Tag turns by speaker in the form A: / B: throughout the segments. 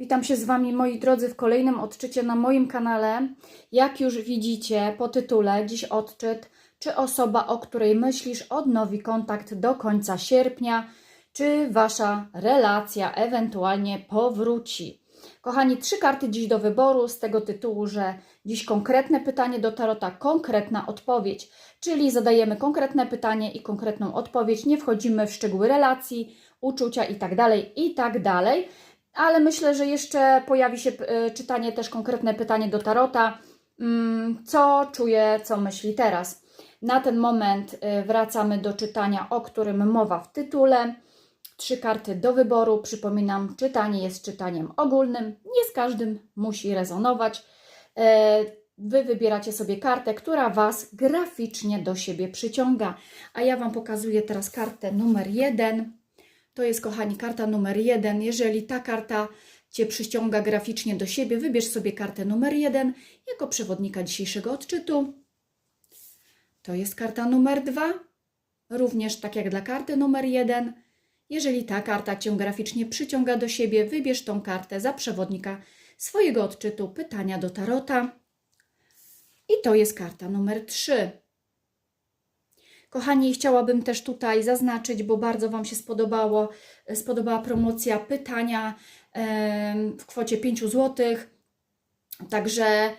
A: Witam się z Wami, moi drodzy, w kolejnym odczycie na moim kanale. Jak już widzicie po tytule, dziś odczyt, czy osoba, o której myślisz, odnowi kontakt do końca sierpnia, czy Wasza relacja ewentualnie powróci. Kochani, trzy karty dziś do wyboru z tego tytułu, że dziś konkretne pytanie do Tarota, konkretna odpowiedź, czyli zadajemy konkretne pytanie i konkretną odpowiedź, nie wchodzimy w szczegóły relacji, uczucia i tak Ale myślę, że jeszcze pojawi się e, czytanie też konkretne pytanie do Tarota. Mm, Co czuje, co myśli teraz? Na ten moment e, wracamy do czytania, o którym mowa w tytule. Trzy karty do wyboru. Przypominam, czytanie jest czytaniem ogólnym. Nie z każdym musi rezonować. E, Wy wybieracie sobie kartę, która Was graficznie do siebie przyciąga. A ja Wam pokazuję teraz kartę numer jeden. To jest, kochani, karta numer jeden. Jeżeli ta karta Cię przyciąga graficznie do siebie, wybierz sobie kartę numer jeden jako przewodnika dzisiejszego odczytu. To jest karta numer dwa. Również tak jak dla karty numer jeden. Jeżeli ta karta Cię graficznie przyciąga do siebie, wybierz tą kartę za przewodnika swojego odczytu pytania do tarota. I to jest karta numer 3. Kochani, chciałabym też tutaj zaznaczyć, bo bardzo Wam się spodobało, spodobała promocja pytania w kwocie 5 zł. Także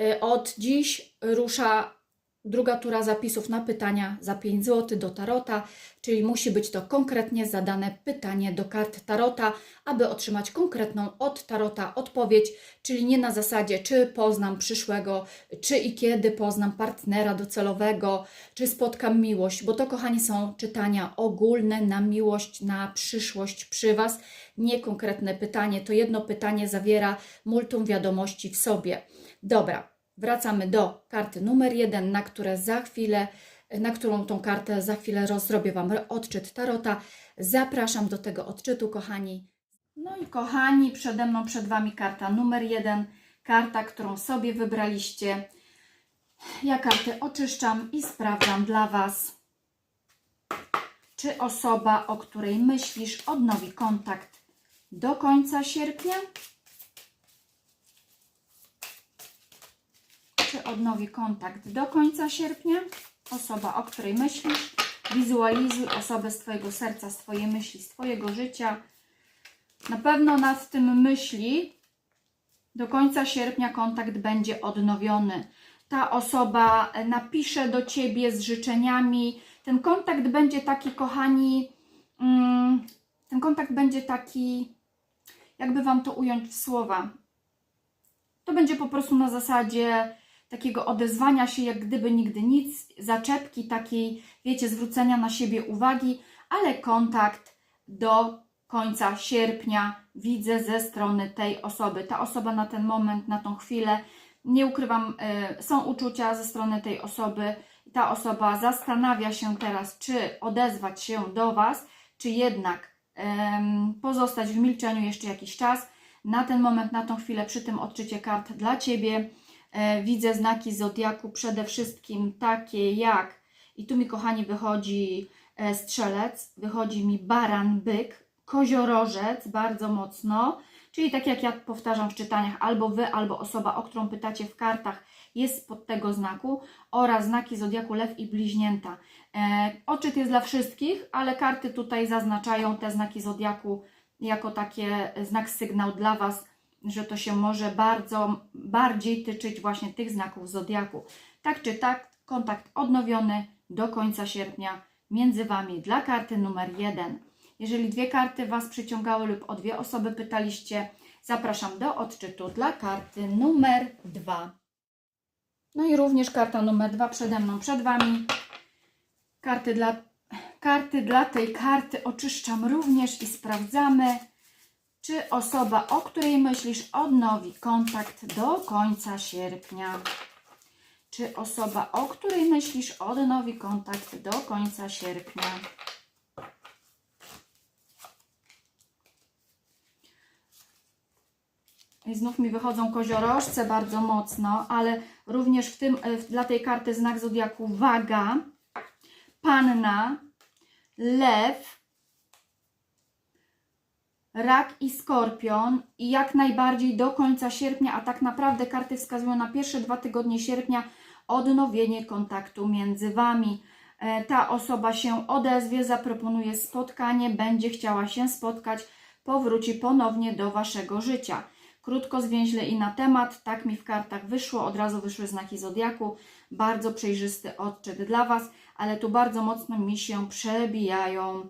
A: y, od dziś rusza druga tura zapisów na pytania za 5 zł do tarota, czyli musi być to konkretnie zadane pytanie do kart tarota, aby otrzymać konkretną od tarota odpowiedź, czyli nie na zasadzie czy poznam przyszłego, czy i kiedy poznam partnera docelowego, czy spotkam miłość, bo to kochani są czytania ogólne na miłość, na przyszłość przy Was, nie konkretne pytanie. To jedno pytanie zawiera multum wiadomości w sobie. Dobra, wracamy do karty numer jeden, na które za chwilę, na którą tą kartę za chwilę rozrobię Wam odczyt tarota. Zapraszam do tego odczytu, kochani. No i kochani, przede mną, przed Wami karta numer jeden, karta, którą sobie wybraliście. Ja karty oczyszczam i sprawdzam dla Was, czy osoba, o której myślisz, odnowi kontakt do końca sierpnia. Czy odnowi kontakt do końca sierpnia? Osoba, o której myślisz. Wizualizuj osobę z Twojego serca, z Twojej myśli, z Twojego życia. Na pewno nad tym myśli. Do końca sierpnia kontakt będzie odnowiony. Ta osoba napisze do Ciebie z życzeniami. Ten kontakt będzie taki, kochani, mm, ten kontakt będzie taki, jakby Wam to ująć w słowa. To będzie po prostu na zasadzie takiego odezwania się, jak gdyby nigdy nic, zaczepki takiej, wiecie, zwrócenia na siebie uwagi, ale kontakt do końca sierpnia widzę ze strony tej osoby. Ta osoba na ten moment, na tą chwilę, nie ukrywam, y, są uczucia ze strony tej osoby. Ta osoba zastanawia się teraz, czy odezwać się do Was, czy jednak pozostać w milczeniu jeszcze jakiś czas. Na ten moment, na tą chwilę, przy tym odczycie kart dla Ciebie, e, widzę znaki zodiaku przede wszystkim takie jak, i tu mi kochani wychodzi e, strzelec, wychodzi mi baran, byk, koziorożec bardzo mocno, czyli tak jak ja powtarzam w czytaniach, albo Wy, albo osoba, o którą pytacie w kartach, jest pod tego znaku, oraz znaki zodiaku lew i bliźnięta. E, odczyt jest dla wszystkich, ale karty tutaj zaznaczają te znaki zodiaku jako takie znak, sygnał dla Was, że to się może bardzo, bardziej tyczyć właśnie tych znaków zodiaku. Tak czy tak, kontakt odnowiony do końca sierpnia między Wami dla karty numer jeden. Jeżeli dwie karty Was przyciągały lub o dwie osoby pytaliście, zapraszam do odczytu dla karty numer dwa. No i również karta numer dwa przede mną, przed Wami. Karty dla, karty dla tej karty oczyszczam również i sprawdzamy, czy osoba, o której myślisz, odnowi kontakt do końca sierpnia. Czy osoba, o której myślisz, odnowi kontakt do końca sierpnia. I znów mi wychodzą koziorożce bardzo mocno, ale również w tym, e, dla tej karty znak zodiaku waga, panna, lew, rak i skorpion i jak najbardziej do końca sierpnia, a tak naprawdę karty wskazują na pierwsze dwa tygodnie sierpnia odnowienie kontaktu między Wami. E, Ta osoba się odezwie, zaproponuje spotkanie, będzie chciała się spotkać, powróci ponownie do Waszego życia. Krótko, zwięźle i na temat, tak mi w kartach wyszło, od razu wyszły znaki Zodiaku, bardzo przejrzysty odczyt dla Was, ale tu bardzo mocno mi się przebijają,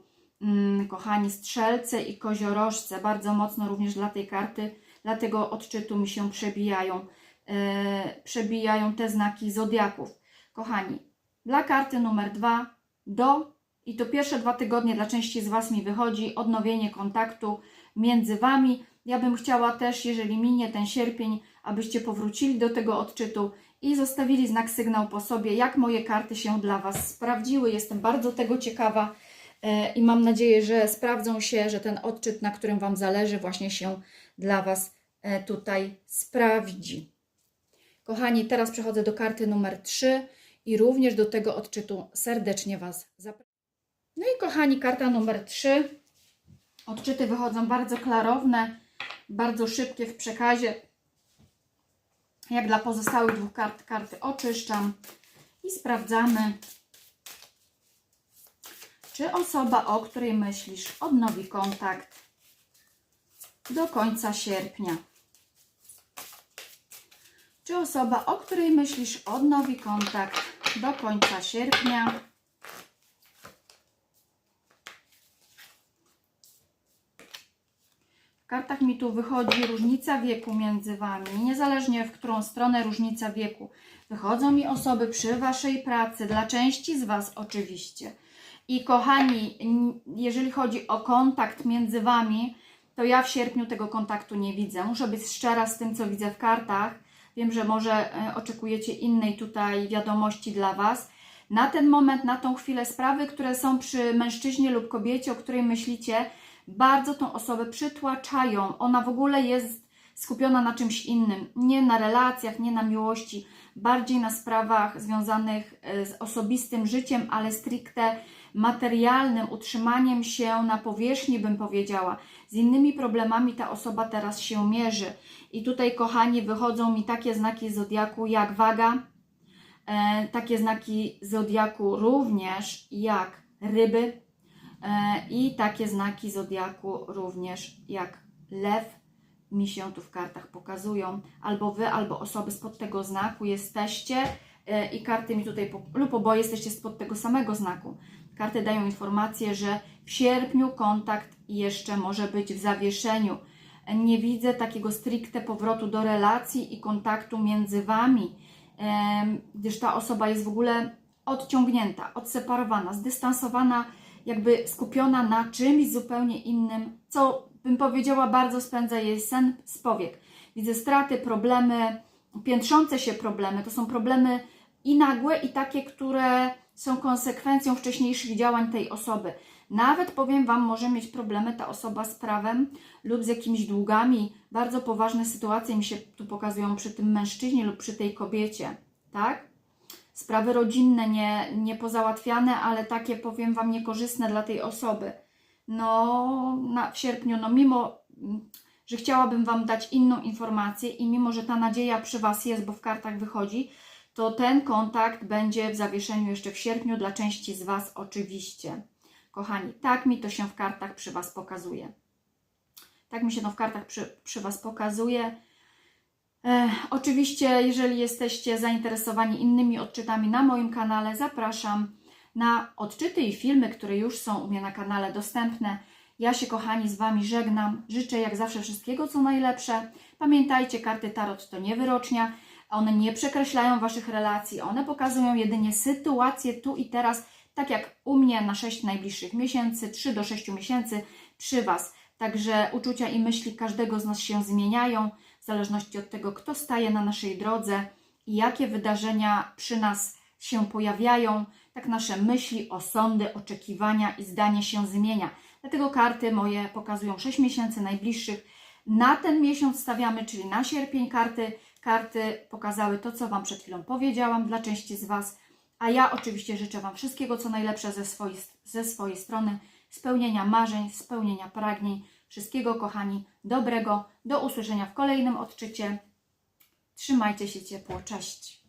A: kochani, strzelce i koziorożce, bardzo mocno również dla tej karty, dla tego odczytu mi się przebijają, e, przebijają te znaki Zodiaków. Kochani, dla karty numer dwa do i to pierwsze dwa tygodnie dla części z Was mi wychodzi odnowienie kontaktu między Wami. Ja bym chciała też, jeżeli minie ten sierpień, abyście powrócili do tego odczytu i zostawili znak sygnał po sobie, jak moje karty się dla Was sprawdziły. Jestem bardzo tego ciekawa i mam nadzieję, że sprawdzą się, że ten odczyt, na którym Wam zależy, właśnie się dla Was e, tutaj sprawdzi. Kochani, teraz przechodzę do karty numer 3 i również do tego odczytu serdecznie Was zapraszam. No i kochani, karta numer 3. Odczyty wychodzą bardzo klarowne, bardzo szybkie w przekazie. Jak dla pozostałych dwóch kart, karty oczyszczam i sprawdzamy, czy osoba, o której myślisz, odnowi kontakt do końca sierpnia. Czy osoba, o której myślisz, odnowi kontakt do końca sierpnia? W kartach mi tu wychodzi różnica wieku między Wami. Niezależnie w którą stronę różnica wieku. Wychodzą mi osoby przy Waszej pracy, dla części z Was oczywiście. I kochani, jeżeli chodzi o kontakt między Wami, to ja w sierpniu tego kontaktu nie widzę. Muszę być szczera z tym, co widzę w kartach. Wiem, że może e, oczekujecie innej tutaj wiadomości dla Was. Na ten moment, na tą chwilę sprawy, które są przy mężczyźnie lub kobiecie, o której myślicie, bardzo tą osobę przytłaczają. Ona w ogóle jest skupiona na czymś innym. Nie na relacjach, nie na miłości, bardziej na sprawach związanych e, z osobistym życiem, ale stricte materialnym, utrzymaniem się na powierzchni, bym powiedziała. Z innymi problemami ta osoba teraz się mierzy. I tutaj, kochani, wychodzą mi takie znaki zodiaku jak waga, e, takie znaki zodiaku również jak ryby e, i takie znaki zodiaku również jak lew mi się tu w kartach pokazują. Albo wy, albo osoby spod tego znaku jesteście e, i karty mi tutaj, lub oboje jesteście spod tego samego znaku. Karty dają informację, że w sierpniu kontakt jeszcze może być w zawieszeniu. Nie widzę takiego stricte powrotu do relacji i kontaktu między Wami, gdyż ta osoba jest w ogóle odciągnięta, odseparowana, zdystansowana, jakby skupiona na czymś zupełnie innym, co bym powiedziała bardzo spędza jej sen z powiek. Widzę straty, problemy, piętrzące się problemy. To są problemy i nagłe, i takie, które są konsekwencją wcześniejszych działań tej osoby. Nawet powiem Wam, może mieć problemy ta osoba z prawem lub z jakimiś długami. Bardzo poważne sytuacje mi się tu pokazują przy tym mężczyźnie lub przy tej kobiecie, tak? Sprawy rodzinne nie, nie pozałatwiane, ale takie powiem Wam niekorzystne dla tej osoby. No, na, w sierpniu, no mimo, mm, że chciałabym Wam dać inną informację i mimo, że ta nadzieja przy Was jest, bo w kartach wychodzi, to ten kontakt będzie w zawieszeniu jeszcze w sierpniu dla części z Was oczywiście. Kochani, tak mi to się w kartach przy Was pokazuje. Tak mi się to w kartach przy, przy Was pokazuje. E, oczywiście, jeżeli jesteście zainteresowani innymi odczytami na moim kanale, zapraszam na odczyty i filmy, które już są u mnie na kanale dostępne. Ja się, kochani, z Wami żegnam. Życzę jak zawsze wszystkiego, co najlepsze. Pamiętajcie, karty Tarot to nie wyrocznia. One nie przekreślają Waszych relacji. One pokazują jedynie sytuację tu i teraz, tak jak u mnie na 6 najbliższych miesięcy, 3 do 6 miesięcy przy Was. Także uczucia i myśli każdego z nas się zmieniają w zależności od tego, kto staje na naszej drodze i jakie wydarzenia przy nas się pojawiają. Tak nasze myśli, osądy, oczekiwania i zdanie się zmienia. Dlatego karty moje pokazują 6 miesięcy najbliższych. Na ten miesiąc stawiamy, czyli na sierpień karty. Karty pokazały to, co Wam przed chwilą powiedziałam dla części z Was. A ja oczywiście życzę Wam wszystkiego, co najlepsze ze swojej, ze swojej strony, spełnienia marzeń, spełnienia pragnień, Wszystkiego, kochani, dobrego. Do usłyszenia w kolejnym odczycie. Trzymajcie się ciepło. Cześć.